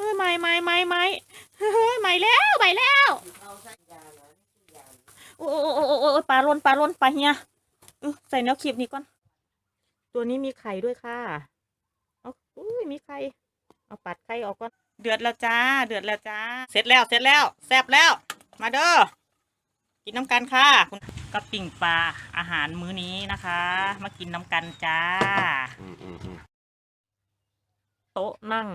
ฮ้ยใหม่ใหม่ใหม่ใหม่เฮ้ยใหม่แล้วใหม่แล้วโอ้โอ้โอ้โอ้โอ้ปลาล้นปลาล้นปลาเฮียเออใส่แนวคลิปนี้ก่อน ตัวนี้มีไข่ด้วยค่ะเอาอุ้ยมีไข่เอาปัดไข่ออกก่อนเดือดแล้วจ้า เดือดแล้วจ้า เสร็จแล้วเสร็จแล้วแซ่บแล้ว มาเด้อกินน้ำกันค่ะคุณก็ปิ่งปลาอาหารมื้อนี้นะคะ มากินน้ำกันจ้าอืมอืมอืมโต๊ะนั่ง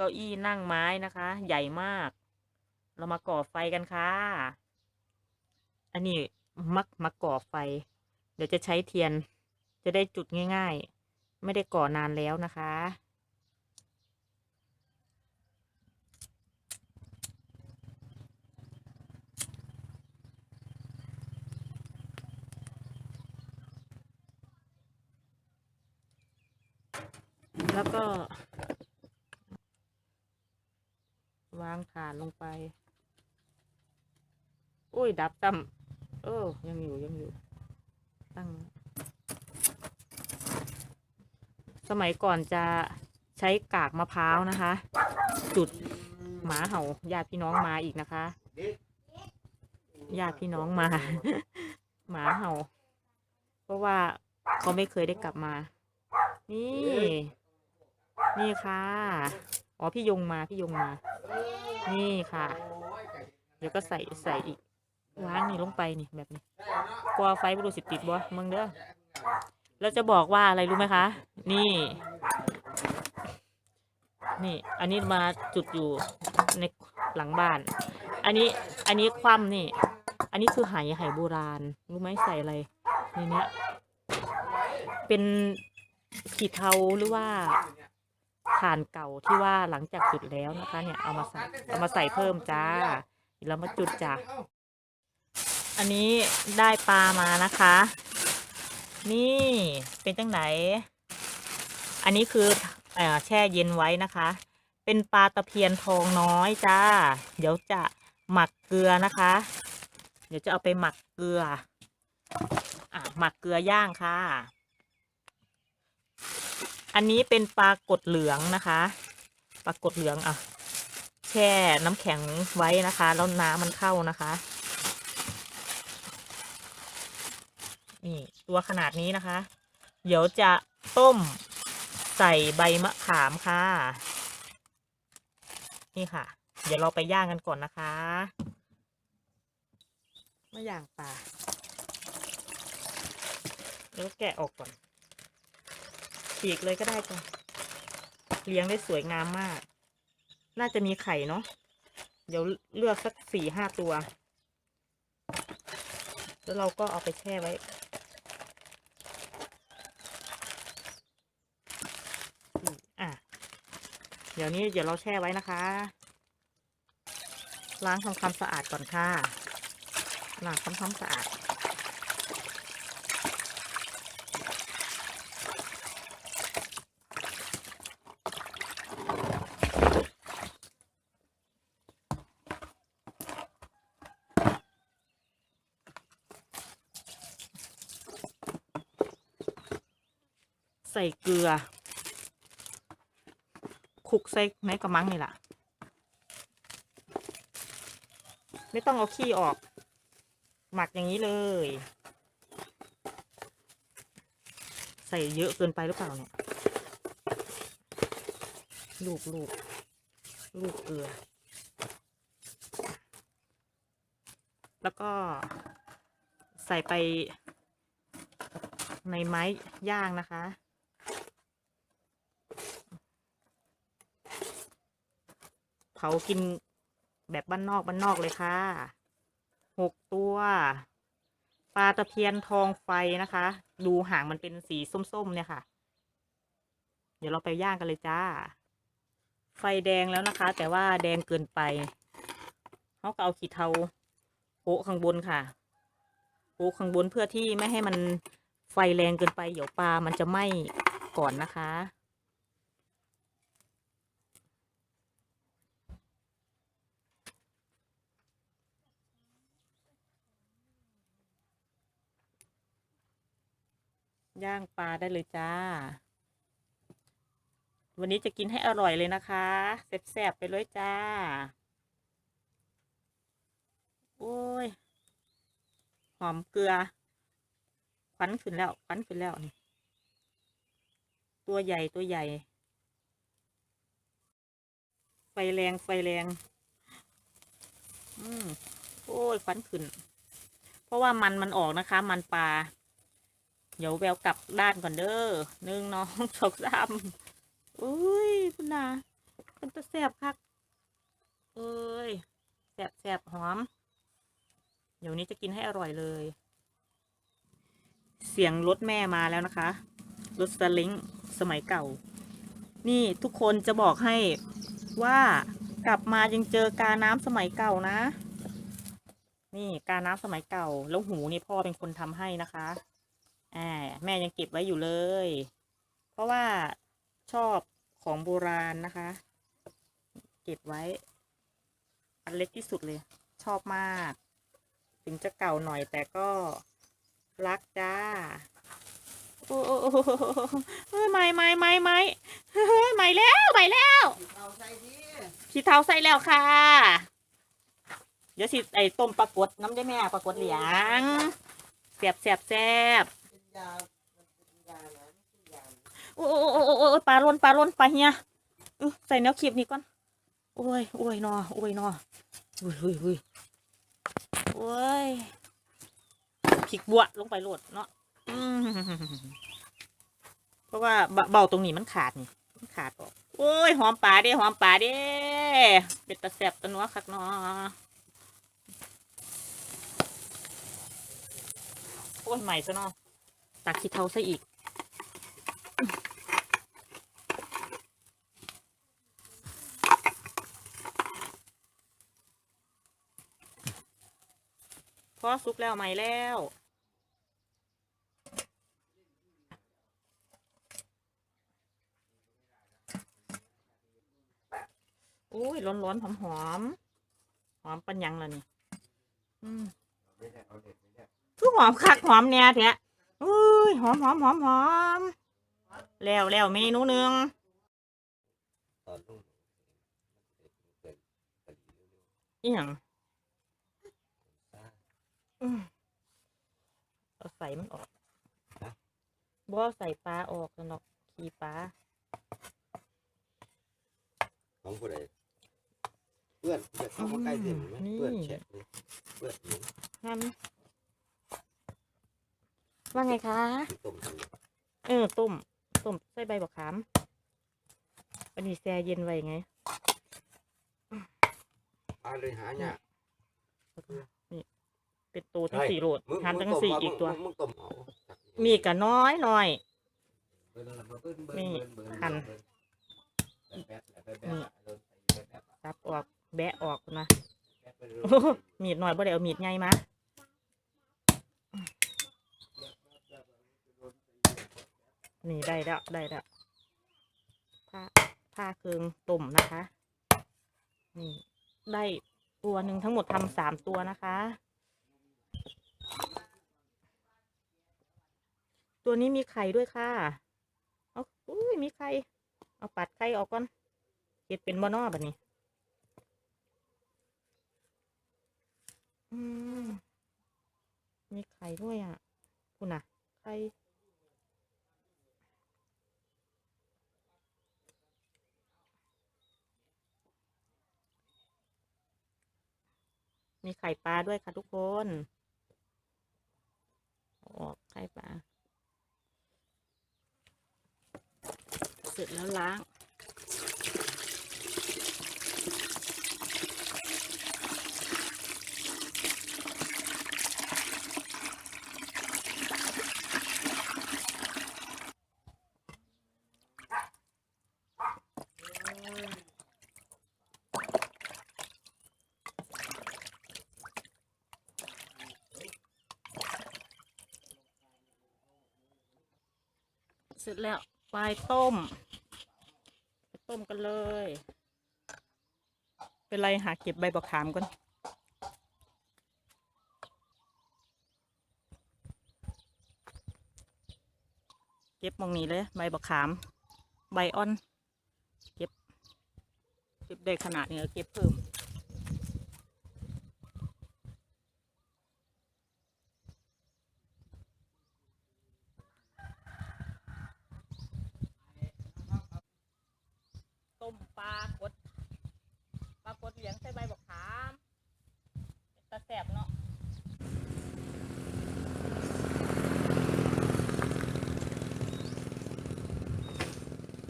เก้าอี้นั่งไม้นะคะ ใหญ่มาก เรามาก่อไฟกันค่ะ อันนี้มักมาก่อไฟ เดี๋ยวจะใช้เทียน จะได้จุดง่าย ๆ ไม่ได้ก่อนานแล้วนะคะแล้วก็ วางฐานลงไป อุ้ย ดับตั้มเออ ยังอยู่ยังอยู่ ตั้ง สมัยก่อนจะใช้กากมะพร้าวนะคะ จุดหมาเห่าญาติพี่น้องมาอีกนะคะญาติพี่น้องมา หมาเห่า เพราะว่าเขาไม่เคยได้กลับมา นี่ นี่ค่ะ อ๋อพี่ยงมาพี่ยงมา นี่ค่ะ เดี๋ยวก็ใส่ใส่อีกวางนี่ลงไปนี่แบบนี้กลัวไฟบรูสิติดบ่มึงเด้อแล้วจะบอกว่าอะไรรู้ไหมคะ นี่ นี่ อันนี้มาจุดอยู่ในหลังบ้าน อันนี้ อันนี้คว่ำนี่ อันนี้คือไหไหโบราณ รู้ไหมใส่อะไรในเนี้ย เป็นขีดเทาหรือว่า ถ่านเก่าที่ว่าหลังจากจุดแล้วนะคะ เนี่ยเอามาใส่เอามาใส่เพิ่มจ้าแล้วมาจุดจ้าอันนี้ได้ปลามานะคะ นี่เป็นจังไหน อันนี้คือออแช่เย็นไว้นะคะ เป็นปลาตะเพียนทองน้อยจ้า เดี๋ยวจะหมักเกลือนะคะ เดี๋ยวจะเอาไปหมักเกลืออะหมักเกลือย่างค่ะ อันนี้เป็นปลากดเหลืองนะคะ ปลากดเหลืองอะ แช่น้ำแข็งไว้นะคะ แล้วน้ำมันเข้านะคะ นี่ตัวขนาดนี้นะคะ เดี๋ยวจะต้มใส่ใบมะขามค่ะ นี่ค่ะ เดี๋ยวเราไปย่างกันก่อนนะคะมาย่างปลาแล้วแกะออกก่อน ฉีกเลยก็ได้จ้ะเลี้ยงได้สวยงามมาก น่าจะมีไข่เนาะเดี๋ยวเลือกสักสี่ห้าตัว แล้วเราก็เอาไปแช่ไว้ อะ เดี๋ยวนี้เดี๋ยวเราแช่ไว้นะคะ ล้างทำความสะอาดก่อนค่ะล้างทำความสะอาด ส่เกลือคลุกใส่แม่กระมังนี่แหละไม่ต้องเอาขี้ออก หมักอย่างนี้เลย ใส่เยอะเกินไปหรือเปล่าเนี่ยลูกลูกลูกเกลือ แล้วก็ใส่ไปในไม้ย่างนะคะ เผากินแบบบ้านนอกบ้านนอกเลยค่ะหกตัวปลาตะเพียนทองไฟนะคะ ดูหางมันเป็นสีส้มๆเนี่ยค่ะ เดี๋ยวเราไปย่างกันเลยจ้า ไฟแดงแล้วนะคะ แต่ว่าแดงเกินไปเขาก็เอาขีดเทาโปะข้างบนค่ะโปะข้างบนเพื่อที่ไม่ให้มันไฟแรงเกินไปเดี๋ยวปลามันจะไหม้ก่อนนะคะ ย่างปลาได้เลยจ้า วันนี้จะกินให้อร่อยเลยนะคะแซ่บๆไปเลยจ้า โอ้ย หอมเกลือควันขึ้นแล้วควันขึ้นแล้วนี่ ตัวใหญ่ตัวใหญ่ ไฟแรงไฟแรง อืมโอ้ยควันขึ้น เพราะว่ามันมันออกนะคะ มันปลา เดี๋ยวแววกลับด้านก่อนเด้อหนึ่งน้องสองสามอุ้ยคุณนามันจะแสบคักเอ้ยแสบแสบหอม เดี๋ยวนี้จะกินให้อร่อยเลย เสียงรถแม่มาแล้วนะคะรถสลิงสมัยเก่า นี่ทุกคนจะบอกให้ว่ากลับมายังเจอกาน้ำสมัยเก่านะ นี่กาน้ำสมัยเก่า แล้วหูนี่พ่อเป็นคนทำให้นะคะ อ่าแม่ยังเก็บไว้อยู่เลย เพราะว่าชอบของโบราณนะคะ เก็บไว้ อันเล็กที่สุดเลย ชอบมาก ถึงจะเก่าหน่อยแต่ก็รักจ้า โอ้โอ้โอ้เฮ้ยไม่ไม่ไม่ไม่ไม่แล้วไม่แล้วขี้เท้าใส่แล้วค่ะ เดี๋ยวสิไอ้ต้มปลากดน้ำได้แม่ปลากดเหลียงแสบแสบแสบ เป็นยามันเป็นยานะไม่ใช่ยาโอ้โอ้โอ้โอ้โอ้ปลาล้นปลาล้นปลาเฮียอื้อใส่แนวคลิปนี้ก่อน โอ้ยโอ้ยนอโอ้ยนออุ้ยอุ้ยอุ้ยโอ้ยพริกบัวลงไปโหลดเนาะอืมเพราะว่าเบเบาตรงนี้มันขาดนี่มันขาดออกโอ้ยหอมปลาเด้หอมปลาเด้เป็นตะแสบตะนัวคักเนาะโอ้ยใหม่ซะเนาะ ตักขี้เทาซะอีก พอสุกแล้วใหม่แล้วโอ้ยร้อนๆหอมหอมๆหอมปัญญังแล้วนี่ อืมคือหอมคักหอมแน่แท้อุ้ ยหอมหอมหอมหอมแล้วแล้วเมนูหนึ่งตอนนู้นเปิดเปิดอีหยังอืมเอาใส่มันออกบ่เอาใส่ปลาออกแล้วเนาะขี้ปลาของผู้ใดเพื่อนจะเข้ามาใกล้เต็มไหมเพื่อนแฉะเลยเพื่อนหนูฮัน ว่าไงคะที่ต้มทำเนี่ยเออต้มต้มใส่ใบบักขามอันนี้แช่เย็นไว้ไงปลาเลยหาเนี่ยากเป็นตัวทั้งสี่โหลดมึงหันมึทั้งงต้มสี่ว่าอีกตัว มึงมึงต้มเอาจักมีกะน้อยหน่อยเบิ่งแล้วเบิ่งเบิ่งนี่เบิ่งเบิ่งหั่นเบิ่งแป๊บๆแป๊บๆนี่แป๊บๆแป๊บๆแป๊บซับออกแบะออกนะๆแป๊บๆโอ้โหมีดหน่อยบ่ได้เอามีดใหญ่มา นี่ได้แล้วได้แล้วผ้าผ้าเคืองต้มนะคะ นี่ได้ตัวหนึ่งทั้งหมดทำสามตัวนะคะ ตัวนี้มีไข่ด้วยค่ะ เอาอุ้ยมีไข่ เอาปัดไข่ออกก่อนเห็ดเป็นบอนอแบบนี้มมีไข่ด้วยอะ คุณน่ะ ไข่ มีไข่ปลาด้วยค่ะทุกคนอออกไข่ปลา เสร็จแล้วล้าง ร็จแล้วปลายต้ม ต้มกันเลย เป็นไรหาเก็บใบบักขามก่อนเก็บมองนี้เลย ใบบักขาม ใบอ่อน เก็บ เก็บได้ขนาดนี้เก็บเพิ่มปลากดปลากดเหลียงใส่ใบบักขามเป็นตาแสบเนาะ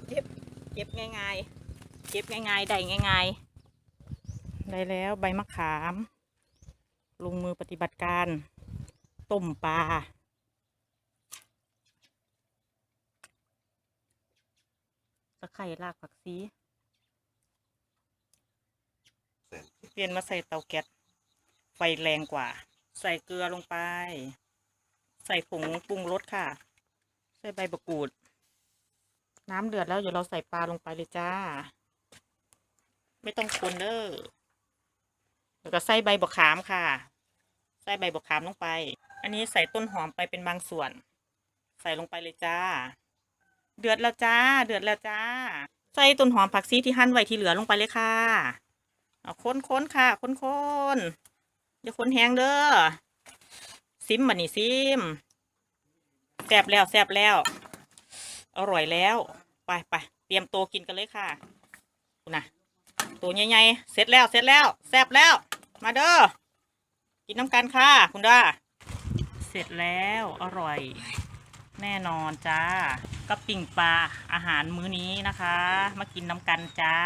เก็บเก็บง่ายๆ เก็บง่ายๆ ได้ง่ายๆ ได้แล้วใบมะขาม ลงมือปฏิบัติการ ต้มปลา ตะไคร่รากผักชีเปลี่ยนมาใส่เตาแก๊ส ไฟแรงกว่า ใส่เกลือลงไป ใส่ผงปรุงรสค่ะ ใส่ใบมะกรูด น้ำเดือดแล้วเดี๋ยวเราใส่ปลาลงไปเลยจ้า ไม่ต้องคนเด้อแล้วก็ใส่ใบบักขามค่ะ ใส่ใบบักขามลงไป อันนี้ใส่ต้นหอมไปเป็นบางส่วน ใส่ลงไปเลยจ้า เดือดแล้วจ้า เดือดแล้วจ้า ใส่ต้นหอมผักชีที่หั่นไว้ที่เหลือลงไปเลยค่ะ เอาค้นค้นๆค่ะ ค้นค้นๆอย่าค้นแห้งเด้อซิมบันนี่ซิมแซบแล้วแซบแล้ว อร่อยแล้ว ไปไปเตรียมตัวกินกันเลยค่ะคุณนะตัวใหญ่ๆเสร็จแล้วเสร็จแล้วแซ่บแล้ว มาเด้อกินน้ำกันค่ะ คุณด้าเสร็จแล้วอร่อย แน่นอนจ้ากับปิ่งปลาอาหารมื้อนี้นะคะ มากินน้ำกันจ้า